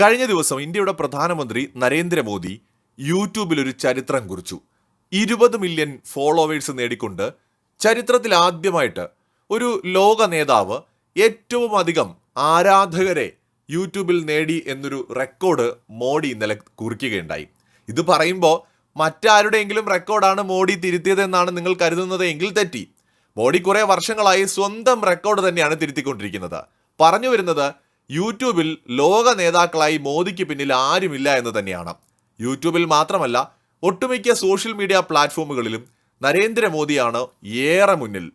കഴിഞ്ഞ ദിവസം ഇന്ത്യയുടെ പ്രധാനമന്ത്രി നരേന്ദ്രമോദി യൂട്യൂബിൽ ഒരു ചരിത്രം കുറിച്ചു. ഇരുപത് മില്യൺ ഫോളോവേഴ്സ് നേടിക്കൊണ്ട് ചരിത്രത്തിൽ ആദ്യമായിട്ട് ഒരു ലോക നേതാവ് ഏറ്റവും അധികം ആരാധകരെ യൂട്യൂബിൽ നേടി എന്നൊരു റെക്കോർഡ് മോഡി ഇന്നലെ കുറിക്കുകയുണ്ടായി. ഇത് പറയുമ്പോൾ മറ്റാരുടെയെങ്കിലും റെക്കോർഡാണ് മോഡി തിരുത്തിയതെന്നാണ് നിങ്ങൾ കരുതുന്നത് എങ്കിൽ തെറ്റി. മോഡി കുറേ വർഷങ്ങളായി സ്വന്തം റെക്കോർഡ് തന്നെയാണ് തിരുത്തിക്കൊണ്ടിരിക്കുന്നത്. പറഞ്ഞു വരുന്നത് യൂട്യൂബിൽ ലോക നേതാക്കളായി മോദിക്ക് പിന്നിൽ ആരുമില്ല എന്ന് തന്നെയാണ്. യൂട്യൂബിൽ മാത്രമല്ല ഒട്ടുമിക്ക സോഷ്യൽ മീഡിയ പ്ലാറ്റ്ഫോമുകളിലും നരേന്ദ്രമോദിയാണ് ഏറെ മുന്നിൽ.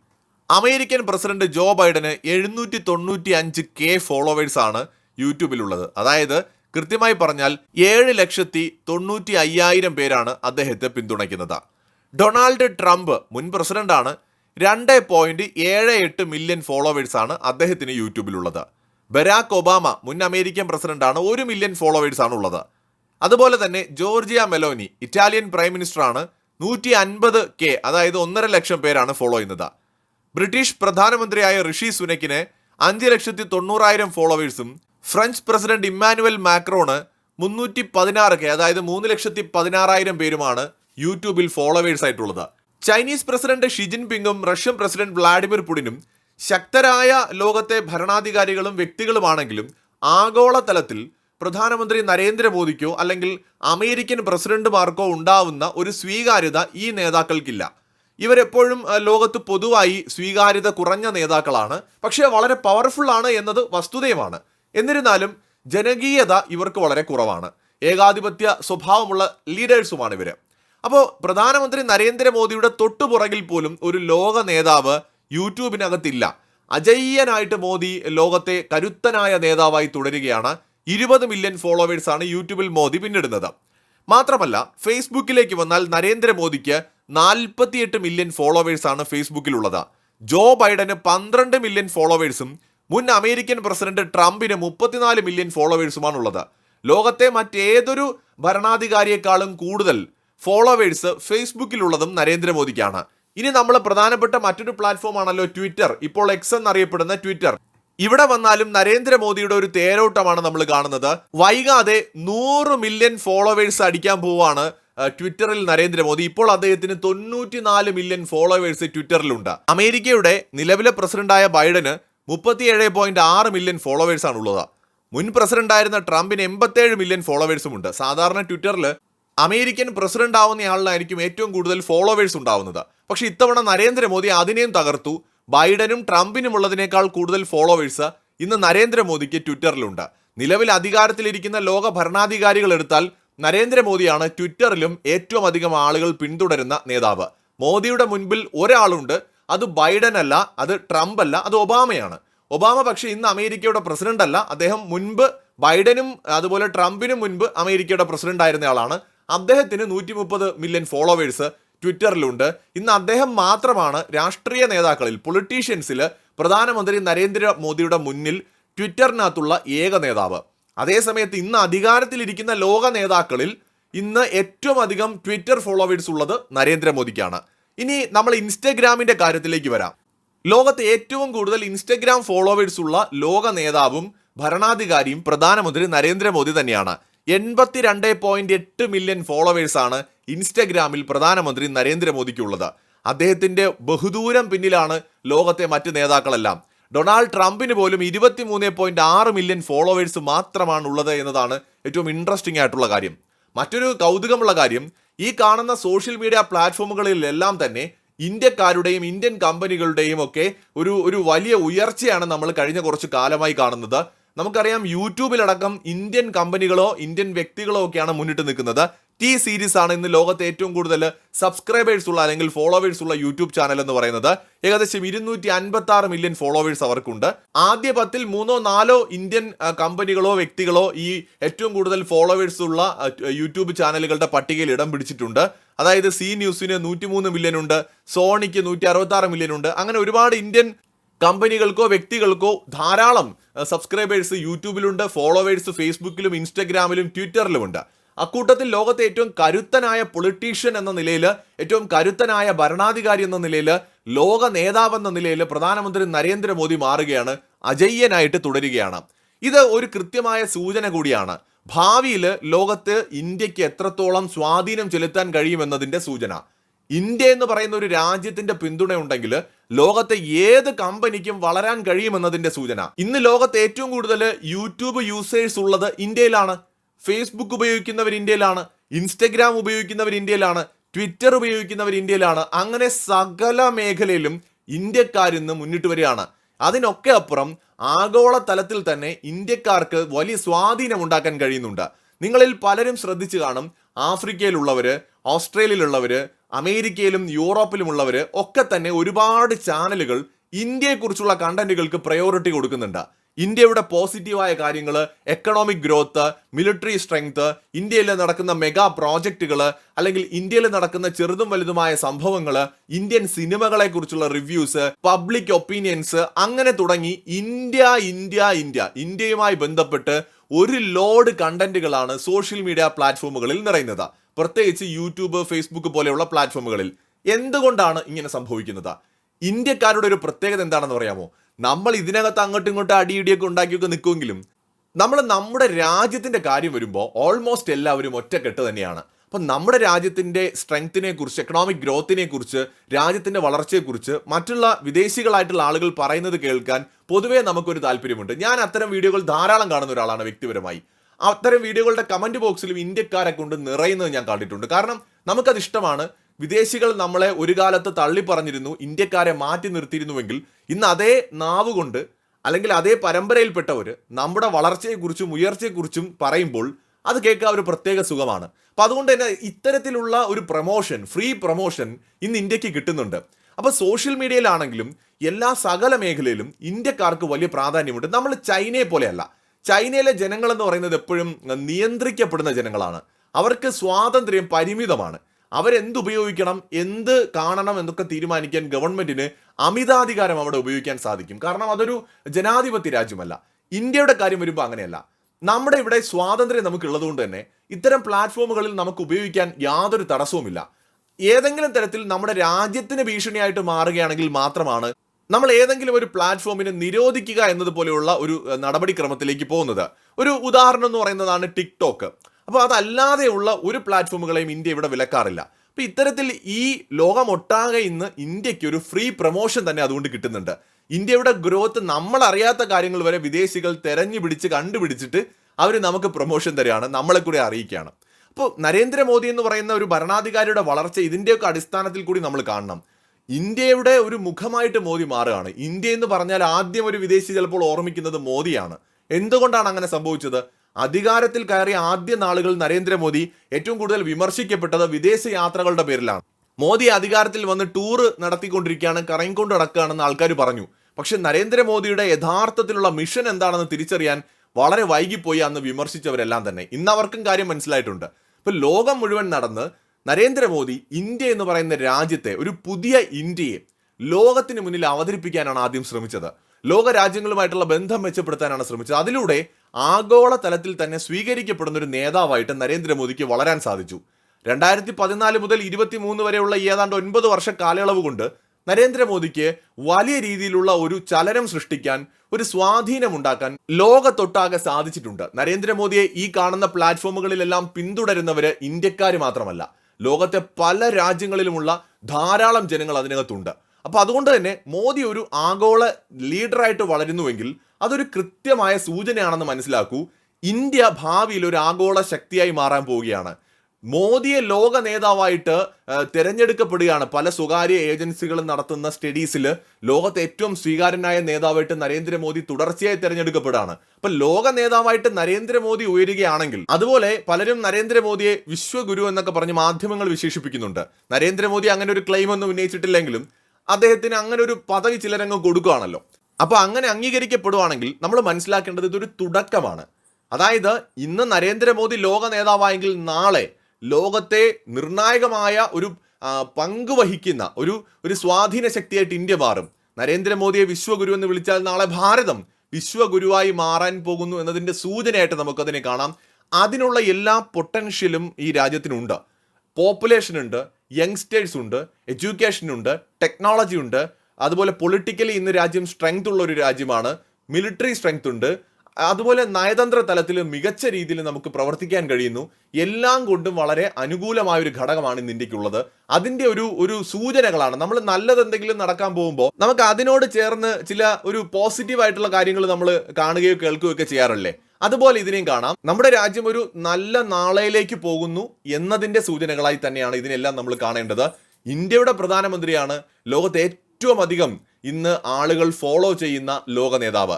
അമേരിക്കൻ പ്രസിഡന്റ് ജോ ബൈഡന് എഴുന്നൂറ്റി തൊണ്ണൂറ്റി അഞ്ച് കെ ഫോളോവേഴ്സ് ആണ് യൂട്യൂബിലുള്ളത്. അതായത് കൃത്യമായി പറഞ്ഞാൽ ഏഴ് ലക്ഷത്തി തൊണ്ണൂറ്റി അയ്യായിരം പേരാണ് അദ്ദേഹത്തെ പിന്തുണയ്ക്കുന്നത്. ഡൊണാൾഡ് ട്രംപ് മുൻ പ്രസിഡന്റാണ്. രണ്ട് പോയിന്റ് ഏഴ് എട്ട് മില്യൺ ഫോളോവേഴ്സാണ് അദ്ദേഹത്തിന് യൂട്യൂബിലുള്ളത്. ബരാക് ഒബാമ മുൻ അമേരിക്കൻ പ്രസിഡന്റാണ്. ഒരു മില്യൺ ഫോളോവേഴ്സാണ് ഉള്ളത്. അതുപോലെ തന്നെ ജോർജിയ മെലോനി ഇറ്റാലിയൻ പ്രൈം മിനിസ്റ്ററാണ്. നൂറ്റി അൻപത് കെ അതായത് ഒന്നര ലക്ഷം പേരാണ് ഫോളോ ചെയ്യുന്നത്. ബ്രിട്ടീഷ് പ്രധാനമന്ത്രിയായ ഋഷി സുനക്കിന് അഞ്ച് ലക്ഷത്തി തൊണ്ണൂറായിരം ഫോളോവേഴ്സും ഫ്രഞ്ച് പ്രസിഡന്റ് ഇമ്മാനുവൽ മാക്രോണ് മുന്നൂറ്റി പതിനാറ് കെ അതായത് മൂന്ന് ലക്ഷത്തി പതിനാറായിരം പേരുമാണ് യൂട്യൂബിൽ ഫോളോവേഴ്സ് ആയിട്ടുള്ളത് ചൈനീസ് പ്രസിഡന്റ് ഷിജിൻ പിങ്ങും റഷ്യൻ പ്രസിഡന്റ് വ്ളാഡിമിർ പുടിനും ശക്തരായ ലോകത്തെ ഭരണാധികാരികളും വ്യക്തികളുമാണെങ്കിലും ആഗോളതലത്തിൽ പ്രധാനമന്ത്രി നരേന്ദ്രമോദിക്കോ അല്ലെങ്കിൽ അമേരിക്കൻ പ്രസിഡന്റുമാർക്കോ ഉണ്ടാവുന്ന ഒരു സ്വീകാര്യത ഈ നേതാക്കൾക്കില്ല. ഇവരെപ്പോഴും ലോകത്ത് പൊതുവായി സ്വീകാര്യത കുറഞ്ഞ നേതാക്കളാണ്. പക്ഷേ വളരെ പവർഫുൾ ആണ് എന്നത് വസ്തുതയുമാണ്. എന്നിരുന്നാലും ജനകീയത ഇവർക്ക് വളരെ കുറവാണ്. ഏകാധിപത്യ സ്വഭാവമുള്ള ലീഡേഴ്സുമാണ് ഇവർ അപ്പോൾ പ്രധാനമന്ത്രി നരേന്ദ്രമോദിയുടെ തൊട്ടുപുറകിൽ പോലും ഒരു ലോക നേതാവ് യൂട്യൂബിനകത്തില്ല. അജയ്യനായിട്ട് മോദി ലോകത്തെ കരുത്തനായ നേതാവായി തുടരുകയാണ്. ഇരുപത് മില്യൺ ഫോളോവേഴ്സാണ് യൂട്യൂബിൽ മോദി പിന്നിടുന്നത്. മാത്രമല്ല ഫേസ്ബുക്കിലേക്ക് വന്നാൽ നരേന്ദ്രമോദിക്ക് നാൽപ്പത്തിയെട്ട് മില്യൺ ഫോളോവേഴ്സാണ് ഫേസ്ബുക്കിലുള്ളത്. ജോ ബൈഡന് പന്ത്രണ്ട് മില്യൺ ഫോളോവേഴ്സും മുൻ അമേരിക്കൻ പ്രസിഡന്റ് ട്രംപിന് മുപ്പത്തിനാല് മില്യൺ ഫോളോവേഴ്സുമാണുള്ളത്. ലോകത്തെ മറ്റേതൊരു ഭരണാധികാരിയെക്കാളും കൂടുതൽ ഫോളോവേഴ്സ് ഫേസ്ബുക്കിലുള്ളതും നരേന്ദ്രമോദിക്കാണ്. ഇനി നമ്മൾ പ്രധാനപ്പെട്ട മറ്റൊരു പ്ലാറ്റ്ഫോം ആണല്ലോ ട്വിറ്റർ ഇപ്പോൾ എക്സ് എന്നറിയപ്പെടുന്ന ട്വിറ്റർ ഇവിടെ വന്നാലും നരേന്ദ്രമോദിയുടെ ഒരു തേരോട്ടമാണ് നമ്മൾ കാണുന്നത്. വൈകാതെ നൂറ് മില്യൺ ഫോളോവേഴ്സ് അടിക്കാൻ പോവാണ് ട്വിറ്ററിൽ നരേന്ദ്രമോദി. ഇപ്പോൾ അദ്ദേഹത്തിന് തൊണ്ണൂറ്റിനാല് മില്യൺ ഫോളോവേഴ്സ് ട്വിറ്ററിലുണ്ട് അമേരിക്കയുടെ നിലവിലെ പ്രസിഡന്റായ ബൈഡന് മുപ്പത്തിയേഴ് പോയിന്റ് ആറ് മില്യൺ ഫോളോവേഴ്സ് ആണ് ഉള്ളത് മുൻ പ്രസിഡന്റായിരുന്ന ട്രംപിന് എൺപത്തേഴ് മില്യൺ ഫോളോവേഴ്സും ഉണ്ട്. സാധാരണ ട്വിറ്ററിൽ അമേരിക്കൻ പ്രസിഡന്റ് ആവുന്നയാളിനായിരിക്കും ഏറ്റവും കൂടുതൽ ഫോളോവേഴ്സ് ഉണ്ടാവുന്നത്. പക്ഷേ ഇത്തവണ നരേന്ദ്രമോദി അതിനെയും തകർത്തു. ബൈഡനും ട്രംപിനും ഉള്ളതിനേക്കാൾ കൂടുതൽ ഫോളോവേഴ്സ് ഇന്ന് നരേന്ദ്രമോദിക്ക് ട്വിറ്ററിലുണ്ട്. നിലവിൽ അധികാരത്തിലിരിക്കുന്ന ലോക ഭരണാധികാരികൾ എടുത്താൽ നരേന്ദ്രമോദിയാണ് ട്വിറ്ററിലും ഏറ്റവും അധികം ആളുകൾ പിന്തുടരുന്ന നേതാവ്. മോദിയുടെ മുൻപിൽ ഒരാളുണ്ട്. അത് ബൈഡൻ അല്ല അത് ട്രംപ് അല്ല അത് ഒബാമയാണ്. ഒബാമ പക്ഷേ ഇന്ന് അമേരിക്കയുടെ പ്രസിഡന്റ് അല്ല അദ്ദേഹം മുൻപ് ബൈഡനും അതുപോലെ ട്രംപിനും മുൻപ് അമേരിക്കയുടെ പ്രസിഡന്റ് ആയിരുന്ന ആളാണ്. അദ്ദേഹത്തിന് നൂറ്റി മുപ്പത് മില്യൺ ഫോളോവേഴ്സ് ട്വിറ്ററിലുണ്ട് ഇന്ന് അദ്ദേഹം മാത്രമാണ് രാഷ്ട്രീയ നേതാക്കളിൽ പൊളിറ്റീഷ്യൻസിൽ പ്രധാനമന്ത്രി നരേന്ദ്രമോദിയുടെ മുന്നിൽ ട്വിറ്ററിനകത്തുള്ള ഏക നേതാവ്. അതേസമയത്ത് ഇന്ന് അധികാരത്തിലിരിക്കുന്ന ലോക നേതാക്കളിൽ ഇന്ന് ഏറ്റവും അധികം ട്വിറ്റർ ഫോളോവേഴ്സ് ഉള്ളത് നരേന്ദ്രമോദിക്കാണ് ഇനി നമ്മൾ ഇൻസ്റ്റഗ്രാമിന്റെ കാര്യത്തിലേക്ക് വരാം. ലോകത്ത് ഏറ്റവും കൂടുതൽ ഇൻസ്റ്റഗ്രാം ഫോളോവേഴ്സ് ഉള്ള ലോക നേതാവും ഭരണാധികാരിയും പ്രധാനമന്ത്രി നരേന്ദ്രമോദി തന്നെയാണ്. എൺപത്തിരണ്ട് പോയിന്റ് എട്ട് മില്യൺ ഫോളോവേഴ്സാണ് ഇൻസ്റ്റഗ്രാമിൽ പ്രധാനമന്ത്രി നരേന്ദ്രമോദിക്കുള്ളത്. അദ്ദേഹത്തിന്റെ ബഹുദൂരം പിന്നിലാണ് ലോകത്തെ മറ്റ് നേതാക്കളെല്ലാം. ഡൊണാൾഡ് ട്രംപിന് പോലും ഇരുപത്തിമൂന്ന് പോയിന്റ് ആറ് മില്യൺ ഫോളോവേഴ്സ് മാത്രമാണ് ഉള്ളത് എന്നതാണ് ഏറ്റവും ഇൻട്രസ്റ്റിംഗ് ആയിട്ടുള്ള കാര്യം. മറ്റൊരു കൗതുകമുള്ള കാര്യം ഈ കാണുന്ന സോഷ്യൽ മീഡിയ പ്ലാറ്റ്ഫോമുകളിലെല്ലാം തന്നെ ഇന്ത്യക്കാരുടെയും ഇന്ത്യൻ കമ്പനികളുടെയും ഒക്കെ ഒരു ഒരു വലിയ ഉയർച്ചയാണ് നമ്മൾ കഴിഞ്ഞ കുറച്ച് കാലമായി കാണുന്നത്. നമുക്കറിയാം യൂട്യൂബിലടക്കം ഇന്ത്യൻ കമ്പനികളോ ഇന്ത്യൻ വ്യക്തികളോ ഒക്കെയാണ് മുന്നിട്ട് നിൽക്കുന്നത്. ടി സീരീസ് ആണ് ഇന്ന് ലോകത്തെ ഏറ്റവും കൂടുതൽ സബ്സ്ക്രൈബേഴ്സ് ഉള്ള അല്ലെങ്കിൽ ഫോളോവേഴ്സ് ഉള്ള യൂട്യൂബ് ചാനൽ എന്ന് പറയുന്നത്. ഏകദേശം ഇരുന്നൂറ്റി അൻപത്തി ആറ് മില്യൺ ഫോളോവേഴ്സ് അവർക്കുണ്ട്. ആദ്യ പത്തിൽ മൂന്നോ നാലോ ഇന്ത്യൻ കമ്പനികളോ വ്യക്തികളോ ഈ ഏറ്റവും കൂടുതൽ ഫോളോവേഴ്സ് ഉള്ള യൂട്യൂബ് ചാനലുകളുടെ പട്ടികയിൽ ഇടം പിടിച്ചിട്ടുണ്ട്. അതായത് സി ന്യൂസിന് നൂറ്റിമൂന്ന് മില്യൺ ഉണ്ട് സോണിക്ക് നൂറ്റി അറുപത്തി ആറ് മില്യൺ ഉണ്ട്. അങ്ങനെ ഒരുപാട് ഇന്ത്യൻ കമ്പനികൾക്കോ വ്യക്തികൾക്കോ ധാരാളം സബ്സ്ക്രൈബേഴ്സ് യൂട്യൂബിലുണ്ട് ഫോളോവേഴ്സ് ഫേസ്ബുക്കിലും ഇൻസ്റ്റഗ്രാമിലും ട്വിറ്ററിലുമുണ്ട്. അക്കൂട്ടത്തിൽ ലോകത്തെ ഏറ്റവും കരുത്തനായ പൊളിറ്റീഷ്യൻ എന്ന നിലയിൽ ഏറ്റവും കരുത്തനായ ഭരണാധികാരി എന്ന നിലയിൽ ലോക നേതാവ് എന്ന നിലയിൽ പ്രധാനമന്ത്രി നരേന്ദ്രമോദി മാറുകയാണ് അജയ്യനായിട്ട് തുടരുകയാണ്. ഇത് ഒരു കൃത്യമായ സൂചന കൂടിയാണ്. ഭാവിയിൽ ലോകത്ത് ഇന്ത്യയ്ക്ക് എത്രത്തോളം സ്വാധീനം ചെലുത്താൻ കഴിയുമെന്നതിന്റെ സൂചന. ഇന്ത്യ എന്ന് പറയുന്ന ഒരു രാജ്യത്തിന്റെ പിന്തുണ ഉണ്ടെങ്കിൽ ലോകത്തെ ഏത് കമ്പനിക്കും വളരാൻ കഴിയുമെന്നതിന്റെ സൂചന. ഇന്ന് ലോകത്ത് ഏറ്റവും കൂടുതൽ യൂട്യൂബ് യൂസേഴ്സ് ഉള്ളത് ഇന്ത്യയിലാണ്. ഫേസ്ബുക്ക് ഉപയോഗിക്കുന്നവർ ഇന്ത്യയിലാണ്. ഇൻസ്റ്റഗ്രാം ഉപയോഗിക്കുന്നവർ ഇന്ത്യയിലാണ്. ട്വിറ്റർ ഉപയോഗിക്കുന്നവർ ഇന്ത്യയിലാണ്. അങ്ങനെ സകല മേഖലയിലും ഇന്ത്യക്കാരിന്ന് മുന്നിട്ട് വരികയാണ്. അതിനൊക്കെ അപ്പുറം ആഗോള തലത്തിൽ തന്നെ ഇന്ത്യക്കാർക്ക് വലിയ സ്വാധീനം ഉണ്ടാക്കാൻ കഴിയുന്നുണ്ട്. നിങ്ങളിൽ പലരും ശ്രദ്ധിച്ചു കാണും. ആഫ്രിക്കയിലുള്ളവര് ഓസ്ട്രേലിയയിലുള്ളവര് അമേരിക്കയിലും യൂറോപ്പിലുമുള്ളവർ ഒക്കെ തന്നെ ഒരുപാട് ചാനലുകൾ ഇന്ത്യയെക്കുറിച്ചുള്ള കണ്ടന്റുകൾക്ക് പ്രയോറിറ്റി കൊടുക്കുന്നുണ്ട്. ഇന്ത്യയുടെ പോസിറ്റീവായ കാര്യങ്ങൾ എക്കണോമിക് ഗ്രോത്ത് മിലിറ്ററി സ്ട്രെങ്ത് ഇന്ത്യയിൽ നടക്കുന്ന മെഗാ പ്രോജക്റ്റുകൾ അല്ലെങ്കിൽ ഇന്ത്യയിൽ നടക്കുന്ന ചെറുതും വലുതുമായ സംഭവങ്ങൾ ഇന്ത്യൻ സിനിമകളെ കുറിച്ചുള്ള റിവ്യൂസ് പബ്ലിക് ഒപ്പീനിയൻസ് അങ്ങനെ തുടങ്ങി ഇന്ത്യ ഇന്ത്യ ഇന്ത്യ ഇന്ത്യയുമായി ബന്ധപ്പെട്ട് ഒരു ലോഡ് കണ്ടന്റുകളാണ് സോഷ്യൽ മീഡിയ പ്ലാറ്റ്ഫോമുകളിൽ നിറയുന്നത്. പ്രത്യേകിച്ച് യൂട്യൂബ് ഫേസ്ബുക്ക് പോലെയുള്ള പ്ലാറ്റ്ഫോമുകളിൽ എന്തുകൊണ്ടാണ് ഇങ്ങനെ സംഭവിക്കുന്നത്? ഇന്ത്യക്കാരുടെ ഒരു പ്രത്യേകത എന്താണെന്ന് പറയാമോ? നമ്മൾ ഇതിനകത്ത് അങ്ങോട്ടും ഇങ്ങോട്ടും അടിയിടിയൊക്കെ ഉണ്ടാക്കിയൊക്കെ നിൽക്കുമെങ്കിലും നമ്മൾ നമ്മുടെ രാജ്യത്തിന്റെ കാര്യം വരുമ്പോൾ ഓൾമോസ്റ്റ് എല്ലാവരും ഒറ്റക്കെട്ട് തന്നെയാണ്. അപ്പം നമ്മുടെ രാജ്യത്തിന്റെ സ്ട്രെങ്ത്തിനെ കുറിച്ച് എക്കണോമിക് ഗ്രോത്തിനെ കുറിച്ച് രാജ്യത്തിന്റെ വളർച്ചയെക്കുറിച്ച് മറ്റുള്ള വിദേശികളായിട്ടുള്ള ആളുകൾ പറയുന്നത് കേൾക്കാൻ പൊതുവേ നമുക്കൊരു താല്പര്യമുണ്ട്. ഞാൻ അത്തരം വീഡിയോകൾ ധാരാളം കാണുന്ന ഒരാളാണ് വ്യക്തിപരമായി. അത്തരം വീഡിയോകളുടെ കമന്റ് ബോക്സിലും ഇന്ത്യക്കാരെ കൊണ്ട് നിറയുന്നത് ഞാൻ കണ്ടിട്ടുണ്ട്. കാരണം നമുക്കത് ഇഷ്ടമാണ്. വിദേശികൾ നമ്മളെ ഒരു കാലത്ത് തള്ളി പറഞ്ഞിരുന്നു ഇന്ത്യക്കാരെ മാറ്റി നിർത്തിയിരുന്നുവെങ്കിൽ ഇന്ന് അതേ നാവ് കൊണ്ട് അല്ലെങ്കിൽ അതേ പരമ്പരയിൽപ്പെട്ടവർ നമ്മുടെ വളർച്ചയെക്കുറിച്ചും ഉയർച്ചയെക്കുറിച്ചും പറയുമ്പോൾ അത് കേൾക്കാൻ ഒരു പ്രത്യേക സുഖമാണ്. അപ്പോൾ അതുകൊണ്ട് തന്നെ ഇത്തരത്തിലുള്ള ഒരു പ്രൊമോഷൻ ഫ്രീ പ്രൊമോഷൻ ഇന്ന് ഇന്ത്യയ്ക്ക് കിട്ടുന്നുണ്ട്. അപ്പോൾ സോഷ്യൽ മീഡിയയിലാണെങ്കിലും എല്ലാ സകല മേഖലയിലും ഇന്ത്യക്കാർക്ക് വലിയ പ്രാധാന്യമുണ്ട്. നമ്മൾ ചൈനയെ പോലെയല്ല. ചൈനയിലെ ജനങ്ങൾ എന്ന് പറയുന്നത് എപ്പോഴും നിയന്ത്രിക്കപ്പെടുന്ന ജനങ്ങളാണ്. അവർക്ക് സ്വാതന്ത്ര്യം പരിമിതമാണ്. അവരെന്തുപയോഗിക്കണം എന്ത് കാണണം എന്നൊക്കെ തീരുമാനിക്കാൻ ഗവൺമെന്റിന് അമിതാധികാരം അവിടെ ഉപയോഗിക്കാൻ സാധിക്കും. കാരണം അതൊരു ജനാധിപത്യ രാജ്യമല്ല. ഇന്ത്യയുടെ കാര്യം വരുമ്പോൾ അങ്ങനെയല്ല. നമ്മുടെ ഇവിടെ സ്വാതന്ത്ര്യം നമുക്ക് ഉള്ളതുകൊണ്ട് തന്നെ ഇത്തരം പ്ലാറ്റ്ഫോമുകളിൽ നമുക്ക് ഉപയോഗിക്കാൻ യാതൊരു തടസ്സവുമില്ല. ഏതെങ്കിലും തരത്തിൽ നമ്മുടെ രാജ്യത്തിന് ഭീഷണിയായിട്ട് മാറുകയാണെങ്കിൽ മാത്രമാണ് നമ്മൾ ഏതെങ്കിലും ഒരു പ്ലാറ്റ്ഫോമിനെ നിരോധിക്കുക എന്നതുപോലെയുള്ള ഒരു നടപടിക്രമത്തിലേക്ക് പോകുന്നത്. ഒരു ഉദാഹരണം എന്ന് പറയുന്നതാണ് ടിക്ടോക്ക് അപ്പോൾ അതല്ലാതെയുള്ള ഒരു പ്ലാറ്റ്ഫോമുകളെയും ഇന്ത്യ ഇവിടെ വിലക്കാറില്ല. അപ്പോൾ ഇത്തരത്തിൽ ഈ ലോകമൊട്ടാകെ ഇന്ന് ഇന്ത്യയ്ക്ക് ഒരു ഫ്രീ പ്രൊമോഷൻ തന്നെ അതുകൊണ്ട് കിട്ടുന്നുണ്ട്. ഇന്ത്യയുടെ ഗ്രോത്ത് നമ്മൾ അറിയാത്ത കാര്യങ്ങൾ വരെ വിദേശികൾ തെരഞ്ഞു പിടിച്ച് കണ്ടുപിടിച്ചിട്ട് അവർ നമുക്ക് പ്രൊമോഷൻ തരികയാണ് നമ്മളെ കൂടെ അറിയിക്കുകയാണ്. അപ്പോൾ നരേന്ദ്രമോദി എന്ന് പറയുന്ന ഒരു ഭരണാധികാരിയുടെ വളർച്ച ഇതിന്റെയൊക്കെ അടിസ്ഥാനത്തിൽ കൂടി നമ്മൾ കാണണം. ഇന്ത്യയുടെ ഒരു മുഖമായിട്ട് മോദി മാറുകയാണ്. ഇന്ത്യ എന്ന് പറഞ്ഞാൽ ആദ്യം ഒരു വിദേശി ചിലപ്പോൾ ഓർമ്മിക്കുന്നത് മോദിയാണ്. എന്തുകൊണ്ടാണ് അങ്ങനെ സംഭവിച്ചത്? അധികാരത്തിൽ കയറിയ ആദ്യ നാളുകൾ നരേന്ദ്രമോദി ഏറ്റവും കൂടുതൽ വിമർശിക്കപ്പെട്ടത് വിദേശ യാത്രകളുടെ പേരിലാണ്. മോദി അധികാരത്തിൽ വന്ന് ടൂർ നടത്തിക്കൊണ്ടിരിക്കുകയാണ് കറങ്ങിക്കൊണ്ട് നടക്കുകയാണെന്ന് ആൾക്കാർ പറഞ്ഞു. പക്ഷെ നരേന്ദ്രമോദിയുടെ യഥാർത്ഥത്തിലുള്ള മിഷൻ എന്താണെന്ന് തിരിച്ചറിയാൻ വളരെ വൈകിപ്പോയി അന്ന് വിമർശിച്ചവരെല്ലാം തന്നെ. ഇന്നവർക്കും കാര്യം മനസ്സിലായിട്ടുണ്ട്. ഇപ്പൊ ലോകം മുഴുവൻ നടന്ന് നരേന്ദ്രമോദി ഇന്ത്യ എന്ന് പറയുന്ന രാജ്യത്തെ ഒരു പുതിയ ഇന്ത്യയെ ലോകത്തിന് മുന്നിൽ അവതരിപ്പിക്കാനാണ് ആദ്യം ശ്രമിച്ചത്. ലോക രാജ്യങ്ങളുമായിട്ടുള്ള ബന്ധം മെച്ചപ്പെടുത്താനാണ് ശ്രമിച്ചത്. അതിലൂടെ ആഗോള തലത്തിൽ തന്നെ സ്വീകരിക്കപ്പെടുന്ന ഒരു നേതാവായിട്ട് നരേന്ദ്രമോദിക്ക് വളരാൻ സാധിച്ചു. രണ്ടായിരത്തി പതിനാല് മുതൽ ഇരുപത്തി മൂന്ന് വരെയുള്ള ഏതാണ്ട് ഒൻപത് വർഷ കാലയളവ് കൊണ്ട് നരേന്ദ്രമോദിക്ക് വലിയ രീതിയിലുള്ള ഒരു ചലനം സൃഷ്ടിക്കാൻ ഒരു സ്വാധീനമുണ്ടാക്കാൻ ലോകത്തൊട്ടാകെ സാധിച്ചിട്ടുണ്ട്. നരേന്ദ്രമോദിയെ ഈ കാണുന്ന പ്ലാറ്റ്ഫോമുകളിലെല്ലാം പിന്തുടരുന്നവര് ഇന്ത്യക്കാർ മാത്രമല്ല. ലോകത്തെ പല രാജ്യങ്ങളിലുമുള്ള ധാരാളം ജനങ്ങൾ അതിനകത്തുണ്ട്. അപ്പോൾ അതുകൊണ്ട് തന്നെ മോദി ഒരു ആഗോള ലീഡറായിട്ട് വളരുന്നുവെങ്കിൽ അതൊരു കൃത്യമായ സൂചനയാണെന്ന് മനസ്സിലാക്കൂ. ഇന്ത്യ ഭാവിയിൽ ഒരു ആഗോള ശക്തിയായി മാറാൻ പോവുകയാണ്. മോദിയെ ലോക നേതാവായിട്ട് തിരഞ്ഞെടുക്കപ്പെടുകയാണ്. പല സ്വകാര്യ ഏജൻസികൾ നടത്തുന്ന സ്റ്റഡീസിൽ ലോകത്തെ ഏറ്റവും സ്വീകാര്യനായ നേതാവായിട്ട് നരേന്ദ്രമോദി തുടർച്ചയായി തിരഞ്ഞെടുക്കപ്പെടുകയാണ്. അപ്പൊ ലോക നേതാവായിട്ട് നരേന്ദ്രമോദി ഉയരുകയാണെങ്കിൽ അതുപോലെ പലരും നരേന്ദ്രമോദിയെ വിശ്വഗുരു എന്നൊക്കെ പറഞ്ഞ് മാധ്യമങ്ങൾ വിശേഷിപ്പിക്കുന്നുണ്ട്. നരേന്ദ്രമോദി അങ്ങനെ ഒരു ക്ലെയിം ഒന്നും ഉന്നയിച്ചിട്ടില്ലെങ്കിലും അദ്ദേഹത്തിന് അങ്ങനെ ഒരു പദവി ചിലരങ്ങ് കൊടുക്കുകയാണല്ലോ. അപ്പൊ അങ്ങനെ അംഗീകരിക്കപ്പെടുവാണെങ്കിൽ നമ്മൾ മനസ്സിലാക്കേണ്ടത് ഇതൊരു തുടക്കമാണ്. അതായത് ഇന്ന് നരേന്ദ്രമോദി ലോക നേതാവായെങ്കിൽ നാളെ ലോകത്തെ നിർണായകമായ ഒരു പങ്ക് വഹിക്കുന്ന ഒരു ഒരു സ്വാധീന ശക്തിയായിട്ട് ഇന്ത്യ മാറും. നരേന്ദ്രമോദിയെ വിശ്വഗുരു എന്ന് വിളിച്ചാൽ നാളെ ഭാരതം വിശ്വഗുരുവായി മാറാൻ പോകുന്നു എന്നതിന്റെ സൂചനയായിട്ട് നമുക്കതിനെ കാണാം. അതിനുള്ള എല്ലാ പൊട്ടൻഷ്യലും ഈ രാജ്യത്തിനുണ്ട്. പോപ്പുലേഷൻ ഉണ്ട് യങ്സ്റ്റേഴ്സ് ഉണ്ട് എഡ്യൂക്കേഷൻ ഉണ്ട് ടെക്നോളജി ഉണ്ട്. അതുപോലെ പൊളിറ്റിക്കലി ഇന്ന് രാജ്യം സ്ട്രെങ്ത് ഉള്ള ഒരു രാജ്യമാണ്. മിലിറ്ററി സ്ട്രെങ്ത് ഉണ്ട്. അതുപോലെ നയതന്ത്ര തലത്തിൽ മികച്ച രീതിയിൽ നമുക്ക് പ്രവർത്തിക്കാൻ കഴിയുന്നു. എല്ലാം കൊണ്ടും വളരെ അനുകൂലമായ ഒരു ഘടകമാണ് ഇന്ന് ഇന്ത്യക്കുള്ളത്. അതിന്റെ ഒരു ഒരു സൂചനകളാണ്. നമ്മൾ നല്ലത് എന്തെങ്കിലും നടക്കാൻ പോകുമ്പോൾ നമുക്ക് അതിനോട് ചേർന്ന് ചില ഒരു പോസിറ്റീവ് ആയിട്ടുള്ള കാര്യങ്ങൾ നമ്മൾ കാണുകയോ കേൾക്കുകയോ ഒക്കെ ചെയ്യാറല്ലേ? അതുപോലെ ഇതിനെയും കാണാം. നമ്മുടെ രാജ്യം ഒരു നല്ല നാളയിലേക്ക് പോകുന്നു എന്നതിന്റെ സൂചനകളായി തന്നെയാണ് ഇതിനെല്ലാം നമ്മൾ കാണേണ്ടത്. ഇന്ത്യയുടെ പ്രധാനമന്ത്രിയാണ് ലോകത്തെ ഏറ്റവും അധികം ഇന്ന് ആളുകൾ ഫോളോ ചെയ്യുന്ന ലോക നേതാവ്.